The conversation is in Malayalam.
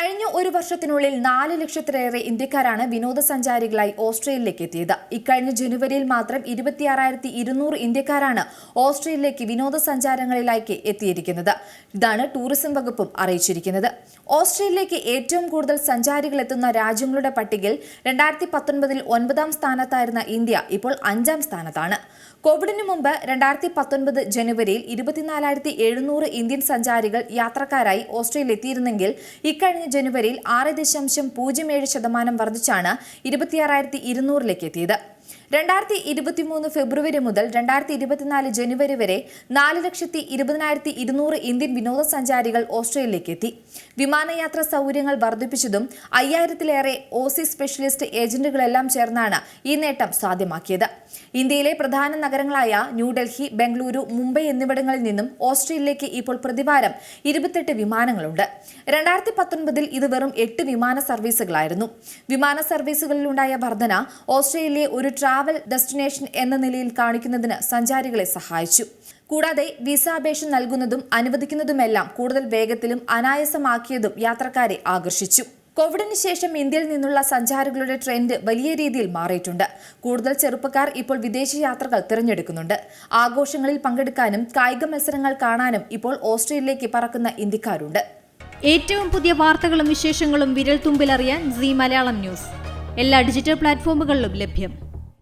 കഴിഞ്ഞ ഒരു വർഷത്തിനുള്ളിൽ നാല് ലക്ഷത്തിലേറെ ഇന്ത്യക്കാരാണ് വിനോദസഞ്ചാരികളായി ഓസ്ട്രേലിയയിലേക്ക് എത്തിയത്. ഇക്കഴിഞ്ഞ ജനുവരിയിൽ മാത്രം ഇരുപത്തിയാറായിരത്തി ഇരുന്നൂറ് ഇന്ത്യക്കാരാണ് ഓസ്ട്രേലിയയിലേക്ക് വിനോദസഞ്ചാരങ്ങളിലേക്ക് എത്തിയിരിക്കുന്നത്. ഇതാണ് ടൂറിസം വകുപ്പും അറിയിച്ചിരിക്കുന്നത്. ഓസ്ട്രേലിയയിലേക്ക് ഏറ്റവും കൂടുതൽ സഞ്ചാരികൾ എത്തുന്ന രാജ്യങ്ങളുടെ പട്ടികയിൽ രണ്ടായിരത്തി പത്തൊൻപതിൽ ഒൻപതാം സ്ഥാനത്തായിരുന്ന ഇന്ത്യ ഇപ്പോൾ അഞ്ചാം സ്ഥാനത്താണ്. കോവിഡിന് മുമ്പ് രണ്ടായിരത്തി പത്തൊൻപത് ജനുവരിയിൽ ഇരുപത്തിനാലായിരത്തി എഴുന്നൂറ് ഇന്ത്യൻ സഞ്ചാരികൾ യാത്രക്കാരായി ഓസ്ട്രേലിയ എത്തിയിരുന്നെങ്കിൽ ഇക്കഴിഞ്ഞ ജനുവരിയിൽ ആറ് ദശാംശം പൂജ്യം ഏഴ് ശതമാനം വർദ്ധിച്ചാണ് ഇരുപത്തിയാറായിരത്തി ഇരുന്നൂറിലേക്ക് എത്തിയത്. രണ്ടായിരത്തി ഇരുപത്തി മൂന്ന് ഫെബ്രുവരി മുതൽ രണ്ടായിരത്തി ഇരുപത്തിനാല് ജനുവരി വരെ നാല് ലക്ഷത്തി ഇരുപതിനായിരത്തി ഇരുന്നൂറ് ഇന്ത്യൻ വിനോദസഞ്ചാരികൾ ഓസ്ട്രേലിയയിലേക്ക് എത്തി വിമാനയാത്രാ സൗകര്യങ്ങൾ വർദ്ധിപ്പിച്ചതും അയ്യായിരത്തിലേറെ ഓസി സ്പെഷ്യലിസ്റ്റ് ഏജന്റുകളെല്ലാം ചേർന്നാണ് ഈ നേട്ടം സാധ്യമാക്കിയത്. ഇന്ത്യയിലെ പ്രധാന നഗരങ്ങളായ ന്യൂഡൽഹി ബംഗളൂരു മുംബൈ എന്നിവിടങ്ങളിൽ നിന്നും ഓസ്ട്രേലിയയിലേക്ക് ഇപ്പോൾ പ്രതിവാരം ഇരുപത്തെട്ട് വിമാനങ്ങളുണ്ട്. രണ്ടായിരത്തി പത്തൊൻപതിൽ ഇത് വെറും എട്ട് വിമാന സർവീസുകളായിരുന്നു. വിമാന സർവീസുകളിലുണ്ടായ വർധന ഓസ്ട്രേലിയയെ ഒരു ട്രാവൽ ഡെസ്റ്റിനേഷൻ എന്ന നിലയിൽ കാണിക്കുന്നതിന് സഞ്ചാരികളെ സഹായിച്ചു. കൂടാതെ വിസ അപേക്ഷ നൽകുന്നതും അനുവദിക്കുന്നതുമെല്ലാം കൂടുതൽ വേഗത്തിലും അനായാസമാക്കിയതും യാത്രക്കാരെ ആകർഷിച്ചു. കോവിഡിന് ശേഷം ഇന്ത്യയിൽ നിന്നുള്ള സഞ്ചാരികളുടെ ട്രെൻഡ് വലിയ രീതിയിൽ മാറിയിട്ടുണ്ട്. കൂടുതൽ ചെറുപ്പക്കാർ ഇപ്പോൾ വിദേശ യാത്രകൾ തിരഞ്ഞെടുക്കുന്നുണ്ട്. ആഘോഷങ്ങളിൽ പങ്കെടുക്കാനും കായിക മത്സരങ്ങൾ കാണാനും ഇപ്പോൾ ഓസ്ട്രേലിയയിലേക്ക് പറക്കുന്ന ഇന്ത്യക്കാരുണ്ട്. ഏറ്റവും പുതിയ വാർത്തകളും വിശേഷങ്ങളും വിരൽ തുമ്പിലറിയാൻ സി മലയാളം ന്യൂസ്. എല്ലാ ഡിജിറ്റൽ പ്ലാറ്റ്ഫോമുകളിലും ലഭ്യം.